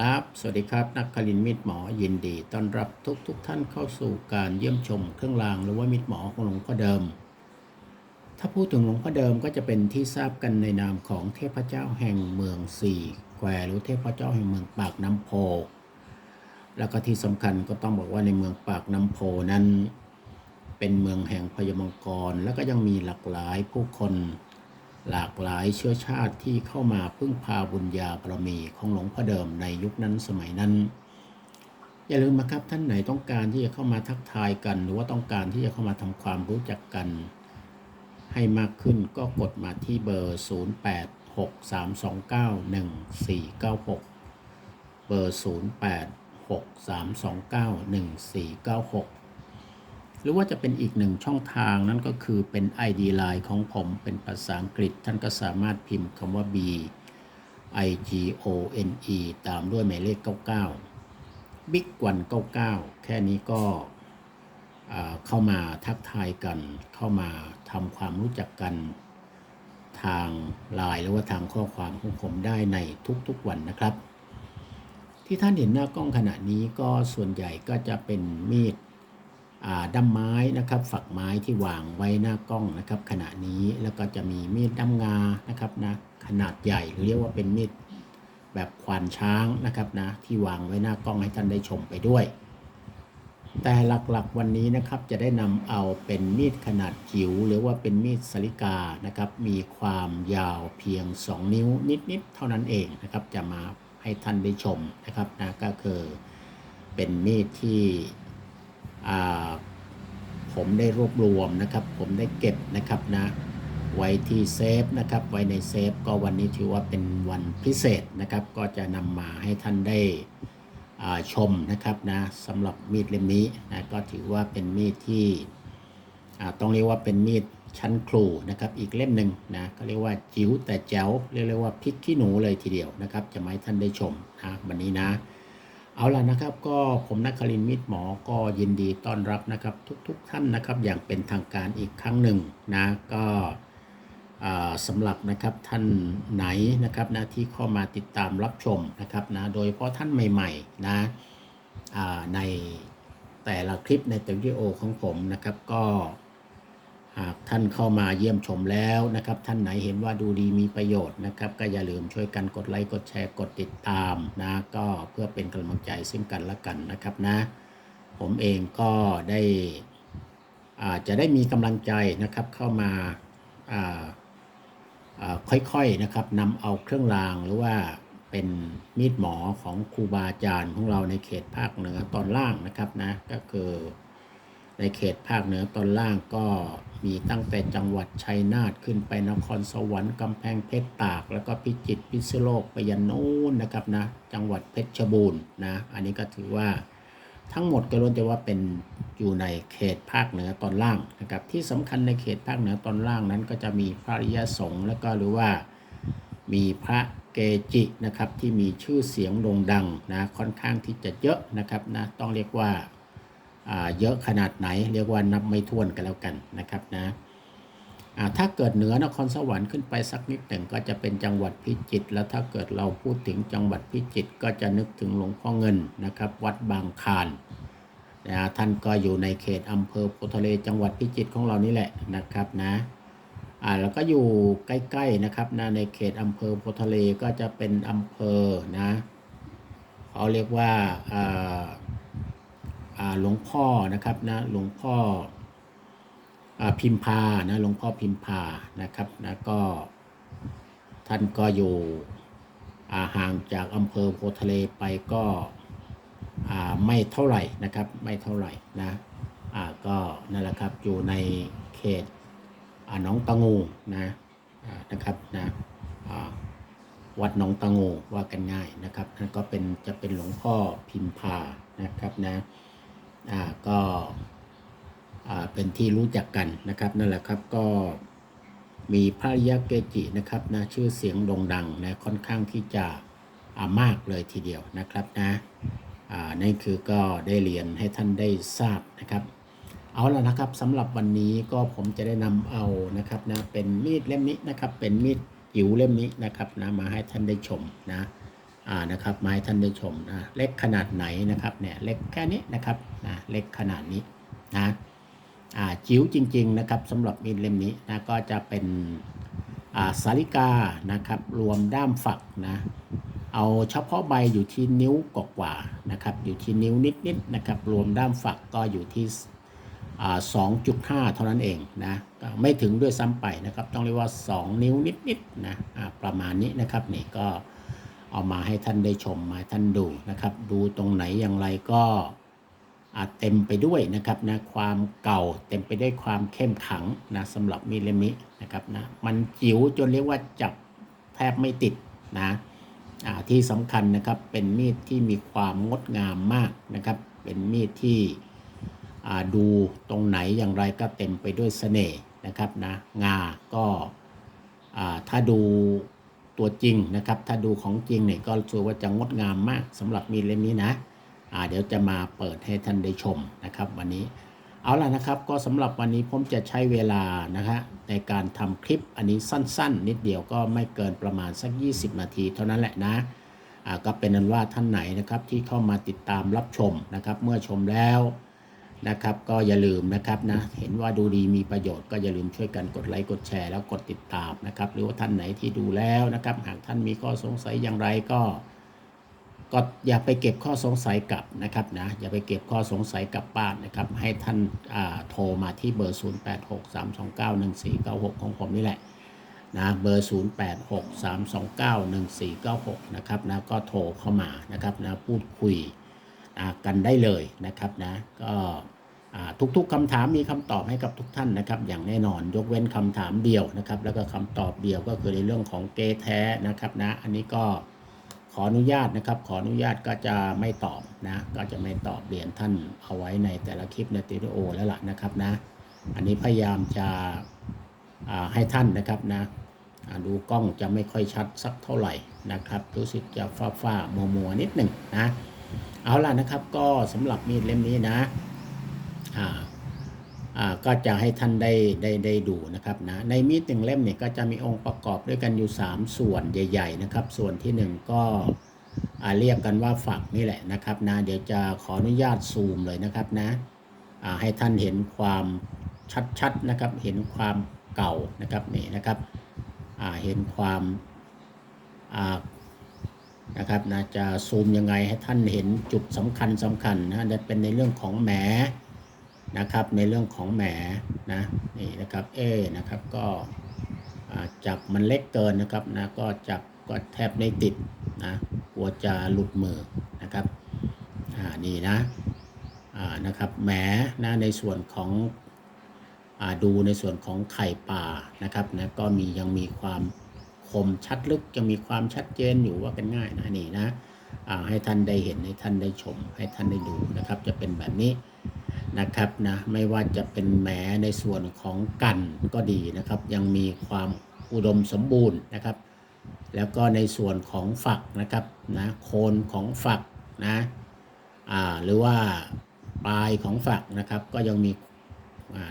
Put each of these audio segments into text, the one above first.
ครับ สวัสดีครับ นักคลินมิตรหมอยินดีต้อนรับทุกทุกท่านเข้าสู่การเยี่ยมชมเครื่องรางหรือว่ามิตรหมอของหลวงพ่อเดิม ถ้าพูดถึงหลวงพ่อเดิมก็จะเป็นที่ทราบกันในนามของเทพเจ้าแห่งเมืองสี่แควหรือเทพเจ้าแห่งเมืองปากน้ำโพ แล้วก็ที่สำคัญก็ต้องบอกว่าในเมืองปากน้ำโพนั้น เป็นเมืองแห่งพญมังกร แล้วก็ยังมีหลากหลายผู้คน หลากหลายเชื้อชาติที่เข้ามาพึ่งพาบุญญาบารมีของหลวงพ่อเดิมในยุคนั้นสมัยนั้น อย่าลืมนะครับท่านไหนต้องการที่จะเข้ามาทักทายกัน หรือว่าต้องการที่จะเข้ามาทำความรู้จักกัน ให้มากขึ้นก็กดมาที่เบอร์ 0863291496 เบอร์ 0863291496 หรือว่าจะเป็นอีกหนึ่งช่องทางนั่นก็คือเป็น ID Line ของผมเป็นภาษาอังกฤษ ท่านก็สามารถพิมพ์คำว่า B I G O N E ตามด้วยหมายเลข 99 Big วัน99 แค่นี้ก็เข้ามาทักทายกัน เข้ามาทำความรู้จักกันทางไลน์หรือว่าทางข้อความของผมได้ในทุกๆวันนะครับ ที่ท่านเห็นหน้ากล้องขณะนี้ก็ส่วนใหญ่ก็จะเป็นมีด ด้ามไม้นะครับ ฝักไม้ที่วางไว้หน้ากล้องนะครับ ขณะนี้แล้วก็จะมีมีดด้ามงานะครับนะขนาดใหญ่หรือเรียกว่าเป็นมีดแบบควานช้างนะครับนะที่วางไว้หน้ากล้องให้ท่านได้ชมไปด้วย แต่หลักๆวันนี้นะครับจะได้นำเอาเป็นมีดขนาดจิ๋วหรือว่าเป็นมีดสลิกานะครับ มีความยาวเพียง 2 นิ้วนิดๆเท่านั้นเองนะครับ จะมาให้ท่านได้ชมนะครับนะก็คือเป็นมีดที่ ผมได้รวบรวมนะครับ ผมได้เก็บนะครับนะไว้ที่เซฟนะครับ ไว้ในเซฟก็วันนี้ถือว่าเป็นวันพิเศษนะครับ ก็จะนำมาให้ท่านได้ชมนะครับนะสำหรับมีดเล่มนี้นะก็ถือว่าเป็นมีดที่อ่าต้องเรียกว่าเป็นมีดชั้นครูนะครับ อีกเล่มหนึ่งนะก็เรียกว่าจิ๋วแต่แจ๋วเรียกว่าพริกขี้หนูเลยทีเดียวนะครับ จะมาให้ท่านได้ชมนะวันนี้นะ เอาล่ะนะครับ ก็ผมนักคลินมิตรหมอก็ยินดีต้อนรับนะครับ ทุกๆทท่านนะครับ อย่างเป็นทางการอีกครั้งหนึ่งนะก็สำหรับนะครับท่านไหนนะครับนะที่เข้ามาติดตามรับชมนะครับนะโดยเฉพาะท่านใหม่ๆนะในแต่ละคลิปในแต่วิดีโอของผมนะครับ ก็ หากท่านเข้ามาเยี่ยมชมแล้วนะครับ ท่านไหนเห็นว่าดูดีมีประโยชน์นะครับ ก็อย่าลืมช่วยกันกดไลค์กดแชร์กดติดตามนะก็เพื่อเป็นกำลังใจซึ่งกันและกันนะครับนะ ผมเองก็ได้อาจจะได้มีกำลังใจนะครับเข้ามาอ่าอ่าค่อยๆนะครับนำเอาเครื่องรางหรือว่าเป็นมีดหมอของครูบาอาจารย์ของเราในเขตภาคเหนือตอนล่างนะครับนะก็คือ ในเขตภาคเหนือตอนล่างก็มีตั้งแต่จังหวัดชัยนาทขึ้นไปนครสวรรค์กำแพงเพชรตาก แล้วก็พิจิตรพิษณุโลกไปยันโน้นนะครับนะจังหวัดเพชรบูรณ์นะอันนี้ก็ถือว่าทั้งหมดก็ล้วนแต่ว่าเป็นอยู่ในเขตภาคเหนือตอนล่างนะครับที่สำคัญในเขตภาคเหนือตอนล่างนั้น ก็จะมีพระริยสงฆ์แล้วก็หรือว่ามีพระเกจินะครับที่มีชื่อเสียงโด่งดังนะค่อนข้างที่จะเยอะนะครับนะต้องเรียกว่า เยอะขนาดไหน เรียกว่านับไม่ถ้วนกันแล้วกันนะครับนะถ้าเกิดเหนือนครสวรรค์ขึ้นไปสักนิดหนึ่งก็จะเป็นจังหวัดพิจิตรแล้วถ้าเกิดเราพูดถึงจังหวัดพิจิตรก็จะนึกถึงหลวงพ่อเงินนะครับ วัดบางคานนะท่านก็อยู่ในเขตอำเภอโพทะเลจังหวัดพิจิตรของเรานี่แหละนะครับนะอ่าแล้วก็อยู่ใกล้ๆนะครับนะในเขตอำเภอโพทะเลก็จะเป็นอำเภอนะเขาเรียกว่าอ่าอ่า หลวงพ่อนะครับนะหลวงพ่อพิมพานะหลวงพ่อพิมพานะครับนะก็ท่านก็อยู่ห่างจากอำเภอโพทะเลไปก็ไม่เท่าไหร่นะครับไม่เท่าไหร่นะก็นั่นแหละครับอยู่ในเขตหนองตะงูนะนะครับนะวัดหนองตะงูว่ากันง่ายนะครับนั่นก็เป็นจะเป็นหลวงพ่อพิมพานะครับนะ อ่าก็อ่าเป็นที่รู้จักกันนะครับนั่นแหละครับก็มีพระยาเกจินะครับนะชื่อเสียงโด่งดังนะค่อนข้างที่จะอ่ามากเลยทีเดียวนะครับนะอ่นี่คือก็ได้เรียนให้ท่านได้ทราบนะครับ เอาละนะครับสำหรับวันนี้ก็ผมจะได้นำเอานะครับนะเป็นมีดเล่มนี้นะครับ เป็นมีดจิ๋วเล่มนี้นะครับนะมาให้ท่านได้ชมนะ อ่านะครับมาให้ท่านได้ชมนะเล็กขนาดไหนนะครับเนี่ยเล็กแค่นี้นะครับนะเล็กขนาดนี้นะอ่าจิ๋วจริง ๆ นะครับสำหรับมีดเล่มนี้นะก็จะเป็นอ่าสาลิกานะครับ รวมด้ามฝักนะเอาเฉพาะใบอยู่ที่นิ้วกว่าๆนะครับ อยู่ที่นิ้วนิดๆนะครับ รวมด้ามฝักก็อยู่ที่อ่า2.5เท่านั้นเองนะก็ไม่ถึงด้วยซ้ำไปนะครับ ต้องเรียกว่า 2 นิ้วนิดๆนะอ่าประมาณนี้นะครับนี่ก็ เอามาให้ท่านได้ชมมาท่านดูนะครับ ดูตรงไหนอย่างไรก็อาจเต็มไปด้วยนะครับนะความเก่าเต็มไปด้วยความเข้มขังนะสำหรับมีดเล่มนี้นะครับนะมันจิ๋วจนเรียกว่าจับแทบไม่ติดนะที่สำคัญนะครับเป็นมีดที่มีความงดงามมากนะครับ เป็นมีดที่ดูตรงไหนอย่างไรก็เต็มไปด้วยเสน่ห์นะครับนะงาก็ถ้าดู ตัวจริงนะครับ ถ้าดูของจริงเนี่ยก็รู้สึกว่าจะงดงามมากสำหรับมีดเล่มนี้นะอ่าเดี๋ยวจะมาเปิดให้ท่านได้ชมนะครับ วันนี้เอาล่ะนะครับ ก็สำหรับวันนี้ผมจะใช้เวลานะฮะในการทำคลิปอันนี้สั้น ๆ นิดเดียวก็ไม่เกินประมาณสัก 20 นาทีเท่านั้นแหละนะอ่าก็เป็นนั้นว่าท่านไหนนะครับที่เข้ามาติดตามรับชมนะครับ เมื่อชมแล้ว นะครับ ก็อย่าลืมนะครับนะเห็นว่าดูดีมีประโยชน์ก็อย่าลืมช่วยกันกดไลค์กดแชร์แล้วกดติดตามนะครับ หรือว่าท่านไหนที่ดูแล้วนะครับ หากท่านมีข้อสงสัยอย่างไรก็ก็อย่าไปเก็บข้อสงสัยกลับนะครับนะอย่าไปเก็บข้อสงสัยกลับบ้านนะครับ ให้ท่านโทรมาที่เบอร์ 0863291496 ของผมนี่แหละนะเบอร์ 0863291496 นะครับนะก็โทรเข้ามานะครับนะพูดคุย กันได้เลยนะครับนะก็ทุกๆคำถามมีคำตอบให้กับทุกท่านนะครับ อย่างแน่นอนยกเว้นคำถามเดียวนะครับ แล้วก็คำตอบเดียวก็คือในเรื่องของเกแท้นะครับนะ อันนี้ก็ขออนุญาตนะครับ ขออนุญาตก็จะไม่ตอบนะ ก็จะไม่ตอบเรียนท่านเอาไว้ในแต่ละคลิปในติโอแล้วล่ะนะครับนะ อันนี้พยายามจะให้ท่านนะครับนะดูกล้องจะไม่ค่อยชัดสักเท่าไหร่นะครับรู้สึกจะฟ้าฟ้ามัวมัวๆนิดหนึ่งนะ เอาล่ะนะครับ ก็สำหรับมีดเล่มนี้นะอ่าอ่าก็จะให้ท่านได้ได้ได้ดูนะครับนะในมีดหนึ่งเล่มเนี่ยก็จะมีองค์ประกอบด้วยกันอยู่ 3 ส่วนใหญ่ ๆ นะครับ ส่วนที่ 1 ก็อ่าเรียกกันว่าฝักนี่แหละนะครับนะเดี๋ยวจะขออนุญาตซูมเลยนะครับนะอ่าให้ท่านเห็นความชัดๆนะครับ เห็นความเก่านะครับนี่นะครับอ่าเห็นความอ่า นะครับนะจะซูมยังไงให้ท่านเห็นจุดสำคัญสำคัญนะจะเป็นในเรื่องของแหมนะครับในเรื่องของแหมนะนี่นะครับเอนะครับก็จับมันเล็กเกินนะครับนะก็จับก็แทบไม่ติดนะกลัวจะหลุดมือนะครับอ่านี่นะอ่านะครับแหมนะในส่วนของอ่าดูในส่วนของไข่ปลานะครับนะก็มียังมีความ มชัดลึกจะมีความชัดเจนอยู่ว่ากันง่ายนะนี่นะให้ท่านได้เห็นให้ท่านได้ชม ให้ท่านได้ดูนะครับ จะเป็นแบบนี้นะครับนะไม่ว่าจะเป็นแหมในส่วนของกันก็ดีนะครับ ยังมีความอุดมสมบูรณ์นะครับ แล้วก็ในส่วนของฝักนะครับนะโคนของฝักนะอ่าหรือว่าปลายของฝักนะครับ ก็ยังมี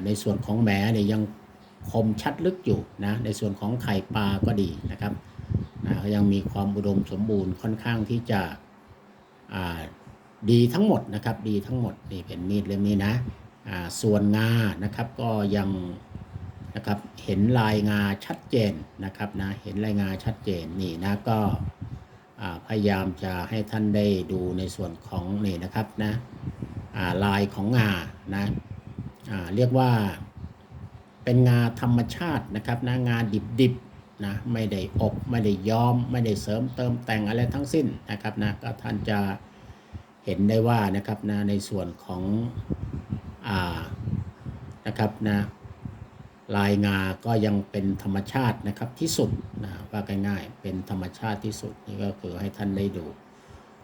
ในส่วนของแหมเนี่ยยัง คมชัดลึกอยู่นะในส่วนของไข่ปลาก็ดีนะครับนะก็ยังมีความอุดมสมบูรณ์ค่อนข้างที่จะดีทั้งหมดนะครับดีทั้งหมดนี่เป็นมีดเล่มนี้นะส่วนงานะครับก็ยังนะครับเห็นลายงาชัดเจนนะครับนะเห็นลายงาชัดเจนนี่นะก็พยายามจะให้ท่านได้ดูในส่วนของนี่นะครับนะลายของงานะเรียกว่า เป็นงาธรรมชาตินะครับนะงาดิบๆนะไม่ได้อบไม่ได้ย้อม ไม่ได้เสริมเติมแต่งอะไรทั้งสิ้นนะครับนะก็ท่านจะเห็นได้ว่านะครับนะในส่วนของอ่านะครับนะลายงาก็ยังเป็นธรรมชาตินะครับที่สุดนะว่าง่ายๆเป็นธรรมชาติที่สุดนี่ก็คือให้ท่านได้ดู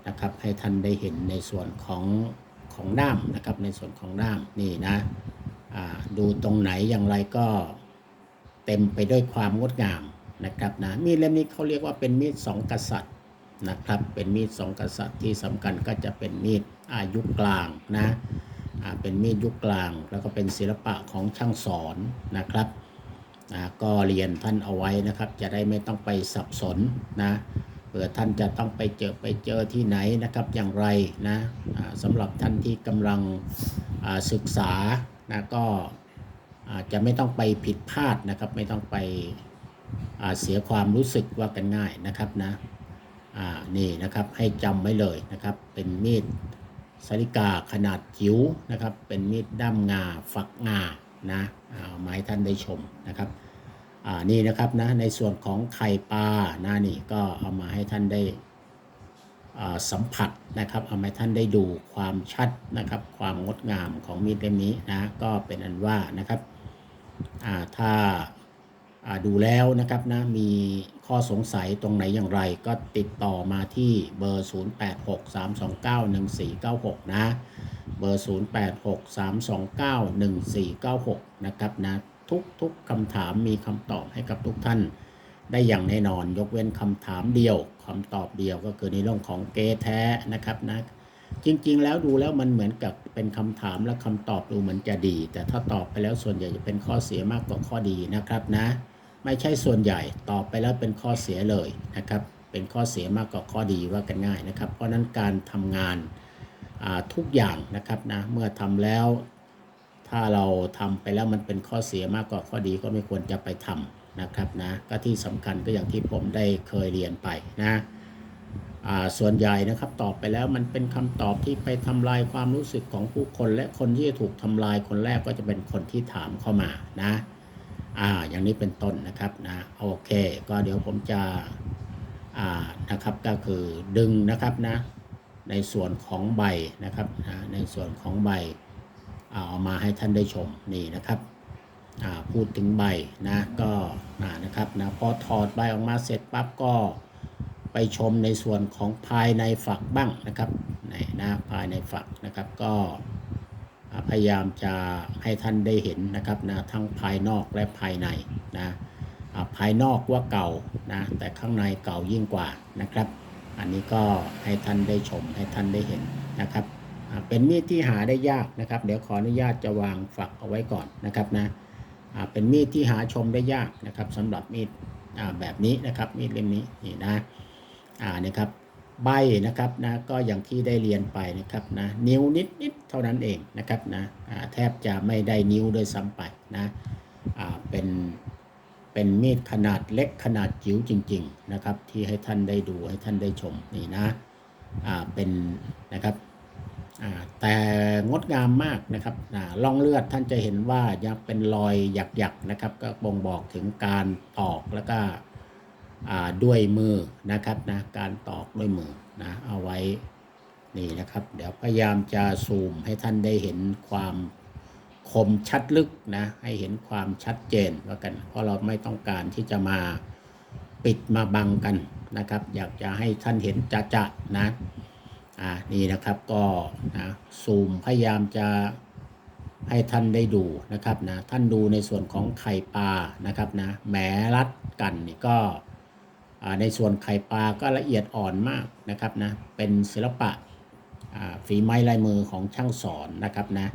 นะครับให้ท่านได้เห็นในส่วนของของด้ามนะครับในส่วนของด้ามนี่นะ ดูตรงไหนอย่างไรก็เต็มไปด้วยความงดงามนะครับนะมีดเล่มนี้เขาเรียกว่าเป็นมีดสองกษัตริย์นะครับเป็นมีดสองกษัตริย์ที่สำคัญก็จะเป็นมีดอายุกลางนะเป็นมีดยุคกลาง แล้วก็เป็นศิลปะของช่างสอนนะครับนะก็เรียนท่านเอาไว้นะครับ จะได้ไม่ต้องไปสับสนนะเผื่อท่านจะต้องไปเจอไปเจอที่ไหนนะครับอย่างไรนะสำหรับท่านที่กำลังศึกษา นะก็อาจจะไม่ต้องไปผิดพลาดนะครับ ไม่ต้องไปเสียความรู้สึกว่ากันง่ายนะครับนะนี่นะครับให้จำไว้เลยนะครับ เป็นมีดสาริกาขนาดจิ๋วนะครับ เป็นมีดด้ามงาฝักงานะาเอามาให้ท่านได้ชมนะครับนี่นะครับนะในส่วนของไข่ปลานะนี่ก็เอามาให้ท่านได้ สัมผัสนะครับเอาให้ท่านได้ดูความชัดนะครับความงดงามของมีดเล่มนี้นะก็เป็นอันว่านะครับถ้าาดูแล้วนะครับนะมีข้อสงสัยตรงไหนอย่างไร ก็ติดต่อมาที่เบอร์ 0863291496 นะเบอร์ 0863291496 นะครับนะทุกทุกคำถามมีคำตอบให้กับทุกท่าน ได้อย่างแน่นอน ยกเว้นคำถามเดียวคำตอบเดียวก็คือในเรื่องของเกแท้นะครับนะจริงๆ แล้วดูแล้วมันเหมือนกับเป็นคำถามและคำตอบดูเหมือนจะดี แต่ถ้าตอบไปแล้วส่วนใหญ่จะเป็นข้อเสียมากกว่าข้อดีนะครับนะ ไม่ใช่ส่วนใหญ่ตอบไปแล้วเป็นข้อเสียเลยนะครับ เป็นข้อเสียมากกว่าข้อดีว่ากันง่ายนะครับ เพราะนั้นการทำงานทุกอย่างนะครับนะเมื่อทำแล้ว ถ้าเราทำไปแล้วมันเป็นข้อเสียมากกว่าข้อดีก็ไม่ควรจะไปทำ นะครับนะก็ที่สำคัญก็อย่างที่ผมได้เคยเรียนไปนะส่วนใหญ่นะครับตอบไปแล้วมันเป็นคำตอบที่ไปทำลายความรู้สึกของผู้คน และคนที่จะถูกทำลายคนแรกก็จะเป็นคนที่ถามเข้ามานะอ่าอย่างนี้เป็นต้นนะครับนะโอเคก็เดี๋ยวผมจะอ่านะครับก็คือดึงนะครับนะในส่วนของใบนะครับนะในส่วนของใบเอามาให้ท่านได้ชมนี่นะครับ พูดถึงใบนะก็นะครับนะพอถอดใบออกมาเสร็จปั๊บก็ไปชมในส่วนของภายในฝักบ้างนะครับไหนนะภายในฝักนะครับก็พยายามจะให้ท่านได้เห็นนะครับนะทั้งภายนอกและภายในนะภายนอกว่าเก่านะแต่ข้างในเก่ายิ่งกว่านะครับ อันนี้ก็ให้ท่านได้ชมให้ท่านได้เห็นนะครับเป็นมีดที่หาได้ยากนะครับ เดี๋ยวขออนุญาตจะวางฝักเอาไว้ก่อนนะครับนะ เป็นมีดที่หาชมได้ยากนะครับสำหรับมีดแบบนี้นะครับมีดเล่มนี้นี่นะอ่านี่ครับใบนะครับนะก็อย่างที่ได้เรียนไปนะครับนะนิ้วนิดนิดๆเท่านั้นเองนะครับนะแทบจะไม่ได้นิ้วด้วยซ้ำไปนะเป็นเป็นมีดขนาดเล็กขนาดจิ๋วจริง ๆ นะครับ ที่ให้ท่านได้ดูให้ท่านได้ชมนี่นะเป็นนะครับ แต่งดงามมากนะครับล่องเลือดท่านจะเห็นว่ายังเป็นรอยหยักๆนะครับ ก็บ่งบอกถึงการตอกแล้วก็ด้วยมือนะครับนะการตอกด้วยมือนะเอาไว้นี่นะครับ เดี๋ยวพยายามจะซูมให้ท่านได้เห็นความคมชัดลึกนะให้เห็นความชัดเจนว่ากัน เพราะเราไม่ต้องการที่จะมาปิดมาบังกันนะครับ อยากจะให้ท่านเห็นจะๆนะ อ่านี่นะครับก็นะซูมพยายามจะให้ท่านได้ดูนะครับนะท่านดูในส่วนของไข่ปลานะครับนะแหมรัดกันนี่ก็ในส่วนไข่ปลาก็ละเอียดอ่อนมากนะครับนะเป็นศิลปะฝีไม้ลายมือของช่างสอนนะครับนะ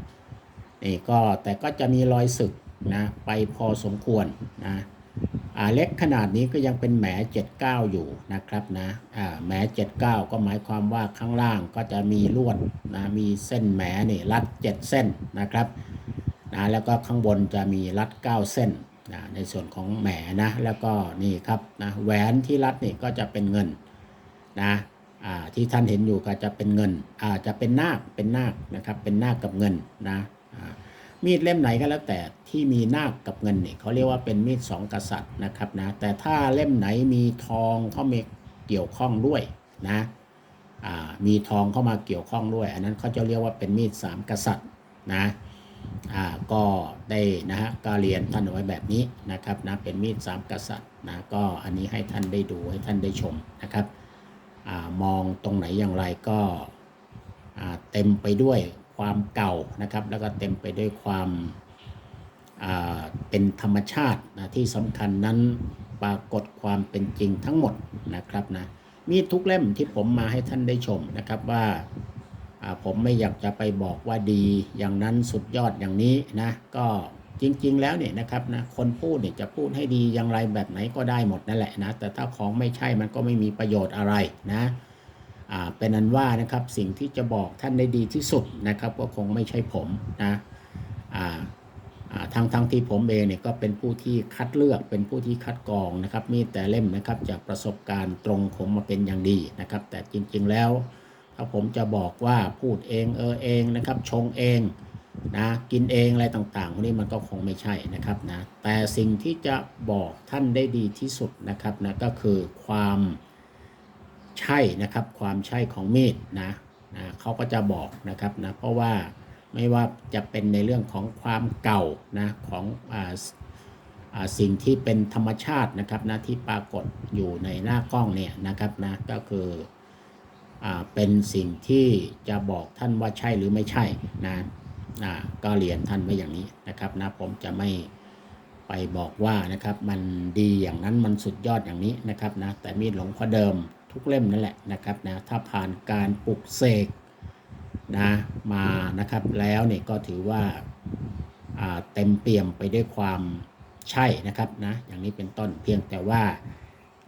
นี่ก็แต่ก็จะมีรอยสึกนะไปพอสมควรนะ เล็กขนาดนี้ก็ยังเป็นแหม79 อยู่นะครับนะอ่าแหม79 ก็หมายความว่าข้างล่างก็จะมีลวดนะมีเส้นแหมนี่รัด 7 เส้นนะครับนะแล้วก็ข้างบนจะมีรัด 9 เส้นนะในส่วนของแหมนะแล้วก็นี่ครับนะแหวนที่รัดนี่ก็จะเป็นเงินนะอ่าที่ท่านเห็นอยู่ก็จะเป็นเงินอ่าจะเป็นนาคเป็นนาคนะครับเป็นนาคกับเงินนะอ่า มีดเล่มไหนก็แล้วแต่ที่มีนาคกับเงินเนี่ยเขาเรียกว่าเป็นมีดสองกษัตริย์นะครับนะแต่ถ้าเล่มไหนมีทองเข้ามาเกี่ยวข้องด้วยนะมีทองเข้ามาเกี่ยวข้องด้วย อันนั้นเขาจะเรียกว่าเป็นมีดสามกษัตริย์นะก็ได้นะฮะก็เรียนท่านไว้แบบนี้นะครับนะเป็นมีดสามกษัตริย์นะก็อันนี้ให้ท่านได้ดูให้ท่านได้ชมนะครับอมองตรงไหนอย่างไรก็เต็มไปด้วย ความเก่านะครับ แล้วก็เต็มไปด้วยความเป็นธรรมชาตินะที่สำคัญนั้นปรากฏความเป็นจริงทั้งหมดนะครับนะมีทุกเล่มที่ผมมาให้ท่านได้ชมนะครับว่าผมไม่อยากจะไปบอกว่าดีอย่างนั้นสุดยอดอย่างนี้นะก็จริง ๆ แล้วเนี่ยนะครับนะคนพูดเนี่ยจะพูดให้ดีอย่างไรแบบไหนก็ได้หมดนั่นแหละนะแต่ถ้าของไม่ใช่มันก็ไม่มีประโยชน์อะไรนะ เป็นอันว่านะครับสิ่งที่จะบอกท่านได้ดีที่สุดนะครับก็คงไม่ใช่ผมนะอ่าอ่าทั้งทั้งที่ผมเองเนี่ยก็เป็นผู้ที่คัดเลือกเป็นผู้ที่คัดกรองนะครับมีแต่เล่มนะครับจากประสบการณ์ตรงผมมาเป็นอย่างดีนะครับ แต่จริงๆแล้วถ้าผมจะบอกว่าพูดเองเออเองนะครับชงเองนะกินเองอะไรต่างๆพวกนี้มันก็คงไม่ใช่นะครับนะแต่สิ่งที่จะบอกท่านได้ดีที่สุดนะครับนะก็คือความ ใช่นะครับความใช่ของมีดนะนะเขาก็จะบอกนะครับนะเพราะว่าไม่ว่าจะเป็นในเรื่องของความเก่านะของอ่าสิ่งที่เป็นธรรมชาตินะครับนะที่ปรากฏอยู่ในหน้ากล้องเนี่ยนะครับนะก็คืออเป็นสิ่งที่จะบอกท่านว่าใช่หรือไม่ใช่นะอ่าก็เรียนท่านไว้อย่างนี้นะครับนะผมจะไม่ไปบอกว่านะครับมันดีอย่างนั้นมันสุดยอดอย่างนี้นะครับนะแต่มีดหลวงพ่อเดิม ทุกเล่มนั่นแหละนะครับนะถ้าผ่านการปลุกเสกนะมานะครับแล้วเนี่ยก็ถือว่าาเต็มเปี่ยมไปด้วยความใช่นะครับนะอย่างนี้เป็นต้นเพียงแต่ว่า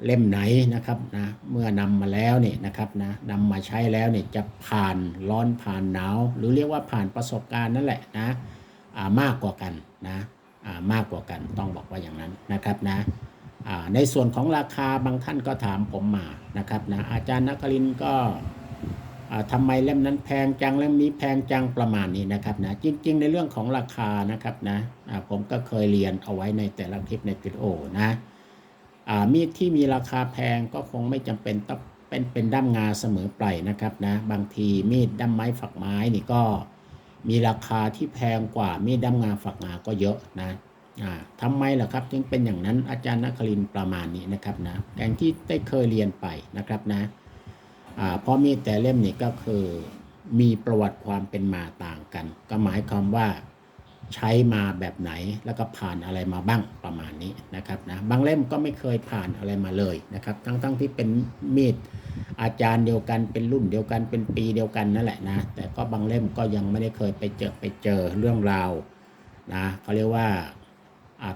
เล่มไหนนะครับนะเมื่อนำมาแล้วเนี่ยนะครับนะนำมาใช้แล้วเนี่ยจะผ่านร้อนผ่านหนาว หรือเรียกว่าผ่านประสบการณ์นั่นแหละนะามากกว่ากันนะามากกว่ากันต้องบอกว่าอย่างนั้นนะครับนะ ในส่วนของราคาบางท่านก็ถามผมมานะครับนะอาจารย์นักลินก็ทำไมเล่มนั้นแพงจังเล่มนี้แพงจังประมาณนี้นะครับนะจริง ๆ ในเรื่องของราคานะครับนะผมก็เคยเรียนเอาไว้ในแต่ละคลิปในวิดีโอนะมีดที่มีราคาแพงก็คงไม่จำเป็นต้องเป็นเป็นด้ามงาเสมอไปนะครับนะบางทีมีดด้ามไม้ฝักไม้นี่ก็มีราคาที่แพงกว่ามีดด้ามงาฝักงาก็เยอะนะ ทำไมล่ะครับจึงเป็นอย่างนั้นอาจารย์นครินประมาณนี้นะครับนะอย่างที่ได้เคยเรียนไปนะครับนะอพราะมีแต่เล่มนี่ก็คือมีประวัติความเป็นมาต่างกัน ก็หมายความว่าใช้มาแบบไหนแล้วก็ผ่านอะไรมาบ้างประมาณนี้นะครับนะบางเล่มก็ไม่เคยผ่านอะไรมาเลยนะครับ ทั้งๆทที่เป็นมีดอาจารย์เดียวกันเป็นรุ่นเดียวกันเป็นปีเดียวกันนั่นแหละนะแต่ก็บางเล่มก็ยังไม่ได้เคยไปเจอไปเจอเรื่องราวนะเขาเรียกว่า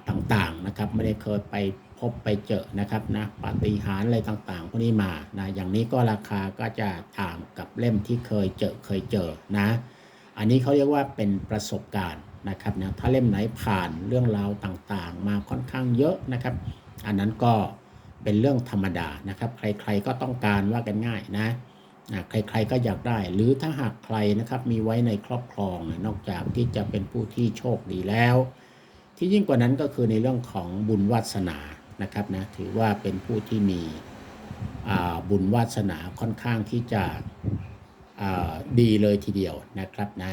ต่างๆนะครับ ไม่ได้เคยไปพบไปเจอนะครับนะปาฏิหาริย์อะไรต่างๆพวกนี้มานะอย่างนี้ก็ราคาก็จะต่างกับเล่มที่เคยเจอเคยเจอนะ อันนี้เขาเรียกว่าเป็นประสบการณ์นะครับนะถ้าเล่มไหนผ่านเรื่องราวต่างๆ มาค่อนข้างเยอะนะครับ อันนั้นก็เป็นเรื่องธรรมดานะครับ ใครๆก็ต้องการว่ากันง่ายนะอ่าใครๆก็อยากได้ หรือถ้าหากใครนะครับมีไว้ในครอบครอง นอกจากที่จะเป็นผู้ที่โชคดีแล้ว ที่ยิ่งกว่านั้นก็คือในเรื่องของบุญวาสนานะครับนะถือว่าเป็นผู้ที่มีบุญวาสนาค่อนข้างที่จะอ่าดีเลยทีเดียวนะครับนะ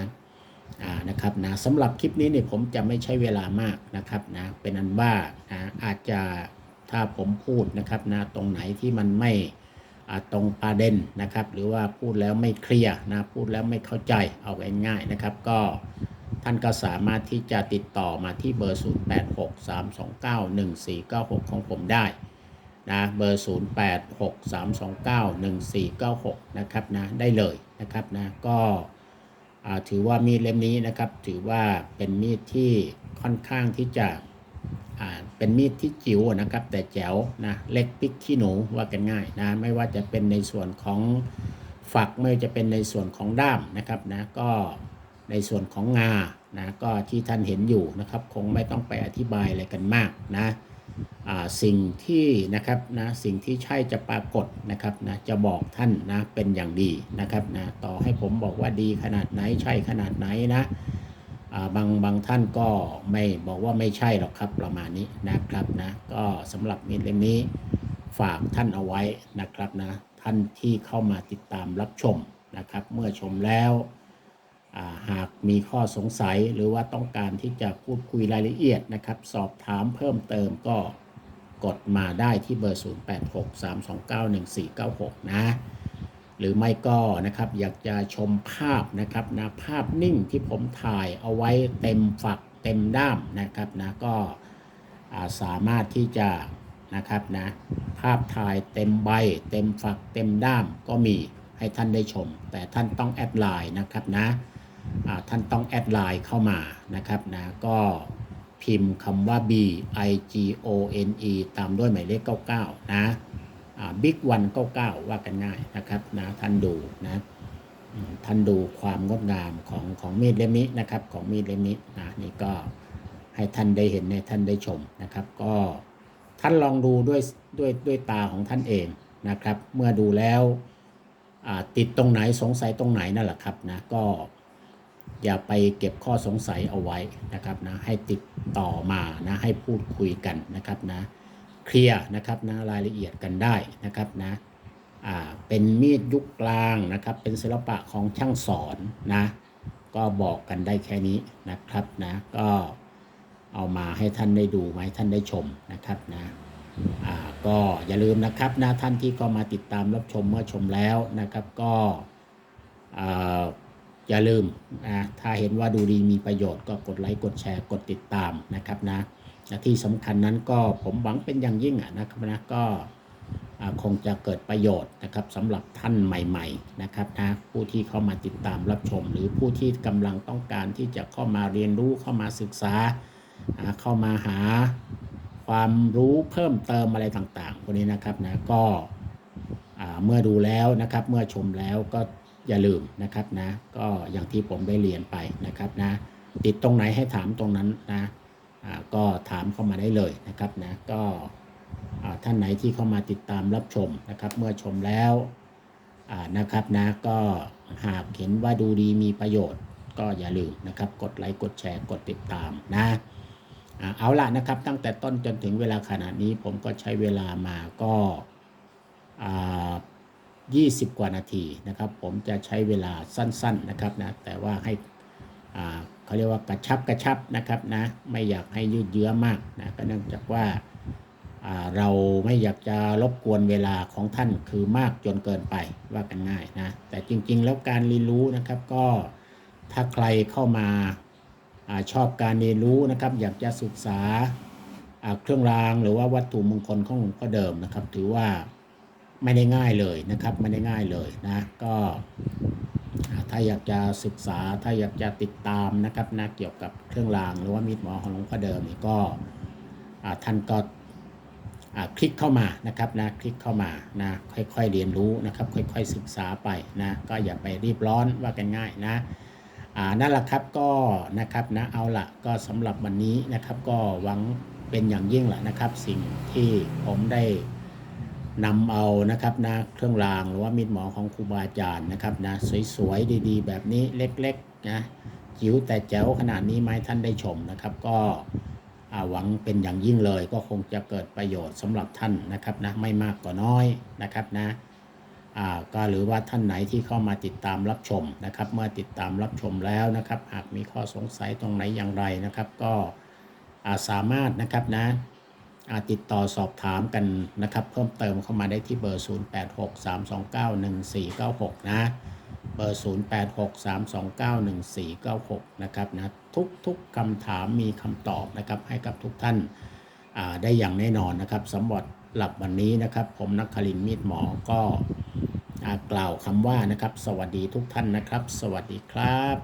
นะครับนะสำหรับคลิปนี้เนี่ยผมจะไม่ใช้เวลามากนะครับนะเป็นอันว่านะอาจจะถ้าผมพูดนะครับนะตรงไหนที่มันไม่ตรงประเด็นนะครับ หรือว่าพูดแล้วไม่เคลียร์นะพูดแล้วไม่เข้าใจเอาง่ายๆนะครับ ก็ ท่านก็สามารถที่จะติดต่อมาที่เบอร์ 0863291496 ของผมได้นะเบอร์ 0863291496 นะครับนะได้เลยนะครับนะก็ถือว่ามีดเล่มนี้นะครับ ถือว่าเป็นมีดที่ค่อนข้างที่จะเป็นมีดที่จิ๋วนะครับ แต่แจ๋วนะเล็กปิกขี้หนูว่ากันง่ายนะไม่ว่าจะเป็นในส่วนของฝักไม่ว่าจะเป็นในส่วนของด้ามนะครับนะก็ ในส่วนของงานะก็ที่ท่านเห็นอยู่นะครับ คงไม่ต้องไปอธิบายอะไรกันมากนะสิ่งที่นะครับนะสิ่งที่ใช่จะปรากฏนะครับนะจะบอกท่านนะเป็นอย่างดีนะครับนะต่อให้ผมบอกว่าดีขนาดไหนใช่ขนาดไหนนะบางบางท่านก็ไม่บอกว่าไม่ใช่หรอกครับประมาณนี้นะครับนะก็สำหรับมีดเล่มนี้ฝากท่านเอาไว้นะครับนะท่านที่เข้ามาติดตามรับชมนะครับ เมื่อชมแล้ว หากมีข้อสงสัยหรือว่าต้องการที่จะพูดคุยรายละเอียดนะครับ สอบถามเพิ่มเติมก็กดมาได้ที่เบอร์ 0863291496 นะ หรือไม่ก็นะครับอยากจะชมภาพนะครับนะภาพนิ่งที่ผมถ่ายเอาไว้เต็มฝักเต็มด้ามนะครับนะก็าสามารถที่จะนะครับนะภาพถ่ายเต็มใบ เต็มฝักเต็มด้ามก็มีให้ท่านได้ชม แต่ท่านต้องแอดไลน์นะครับนะ ท่านต้องแอดไลน์เข้ามานะครับนะก็พิมพ์คำว่า B I G O N E ตามด้วยหมายเลข 99 นะบิ๊กวัน99 ว่ากันง่ายนะครับนะท่านดูนะท่านดูความงดงามของของมีดเล่มนี้นะครับของมีดเล่มนี้นะนี่ก็ให้ท่านได้เห็นในท่านได้ชมนะครับ ก็ท่านลองดูด้วยด้วยด้วยตาของท่านเองนะครับ เมื่อดูแล้วติดตรงไหนสงสัยตรงไหนนั่นแหละครับนะก็ อย่าไปเก็บข้อสงสัยเอาไว้นะครับนะให้ติดต่อมานะให้พูดคุยกันนะครับนะเคลียร์นะครับนะรายละเอียดกันได้นะครับนะอ่าเป็นมีดยุคกลางนะครับ เป็นศิลปะของช่างสอนนะก็บอกกันได้แค่นี้นะครับนะก็เอามาให้ท่านได้ดูให้ท่านได้ชมนะครับนะอ่าก็อย่าลืมนะครับนะท่านที่ก็มาติดตามรับชมเมื่อชมแล้วนะครับก็อ่า อย่าลืมนะถ้าเห็นว่าดูดีมีประโยชน์ก็กดไลค์กดแชร์กดติดตามนะครับนะและที่สำคัญนั้นก็ผมหวังเป็นอย่างยิ่งนะครับนะก็คงจะเกิดประโยชน์นะครับสำหรับท่านใหม่ๆนะครับนะผู้ที่เข้ามาติดตามรับชม หรือผู้ที่กำลังต้องการที่จะเข้ามาเรียนรู้เข้ามาศึกษา เข้ามาหาความรู้เพิ่มเติมอะไรต่างๆพวกนี้นะครับนะก็เมื่อดูแล้วนะครับเมื่อชมแล้วก็ อย่าลืมนะครับนะ ก็อย่างที่ผมได้เรียนไปนะครับนะ ติดตรงไหนให้ถามตรงนั้นนะก็ถามเข้ามาได้เลยนะครับนะก็ท่านไหนที่เข้ามาติดตามรับชมนะครับ เมื่อชมแล้วนะครับนะก็หากเห็นว่าดูดีมีประโยชน์ ก็อย่าลืมนะครับกดไลค์กดแชร์กดติดตามนะเอาละนะครับตั้งแต่ต้นจนถึงเวลาขนาดนี้ผมก็ใช้เวลามาก็อ่า 20 กว่านาทีนะครับ ผมจะใช้เวลาสั้นๆนะครับนะแต่ว่าให้เขาเรียกว่ากระชับกระชับนะครับนะไม่อยากให้ยืดเยื้อมากนะก็เนื่องจากว่าเราไม่อยากจะรบกวนเวลาของท่านคือมากจนเกินไปว่ากันง่ายนะแต่จริงๆ แล้วการเรียนรู้นะครับก็ถ้าใครเข้ามาอชอบการเรียนรู้นะครับ อยากจะศึกษาอ่าเครื่องรางหรือว่าวัตถุมงคลของหลวงพ่อเดิมนะครับ ถือว่า ไม่ได้ง่ายเลยนะครับ ไม่ได้ง่ายเลยนะก็ถ้าอยากจะศึกษาถ้าอยากจะติดตามนะครับนะเกี่ยวกับเครื่องรางหรือว่ามีดหมอของหลวงพ่อเดิมนี่ก็ท่านก็คลิกเข้ามานะครับนะคลิกเข้ามานะค่อยๆเรียนรู้นะครับ ค่อย ๆศึกษาไปนะก็อย่าไปรีบร้อนว่ากันง่ายนะนั่นแหละครับก็นะครับนะเอาละก็สำหรับวันนี้นะครับก็หวังเป็นอย่างยิ่งแหละนะครับ สิ่งที่ผมได้ นำเอานะครับนะเครื่องรางหรือว่ามีดหมอของครูบาอาจารย์นะครับนะสวยๆดีๆ แบบนี้เล็กๆนะจิ๋วแต่แจ๋วขนาดนี้มาให้ท่านได้ชมนะครับ ก็หวังเป็นอย่างยิ่งเลยก็คงจะเกิดประโยชน์สำหรับท่านนะครับนะไม่มากก็น้อยนะครับนะอ่าก็หรือว่าท่านไหนที่เข้ามาติดตามรับชมนะครับ เมื่อติดตามรับชมแล้วนะครับ หากมีข้อสงสัยตรงไหนอย่างไรนะครับ ก็สามารถนะครับนะอ่า ติดต่อสอบถามกันนะครับ เพิ่มเติมเข้ามาได้ที่เบอร์ 0863291496 นะ เบอร์ 0863291496 นะครับนะทุกทุกคำถามมีคำตอบนะครับให้กับทุกท่านาได้อย่างแน่นอนนะครับสำหรับหลับวันนี้นะครับ ผมนักคลินมีดหมอก็อกล่าวคำว่านะครับ สวัสดีทุกท่านนะครับ สวัสดีครับ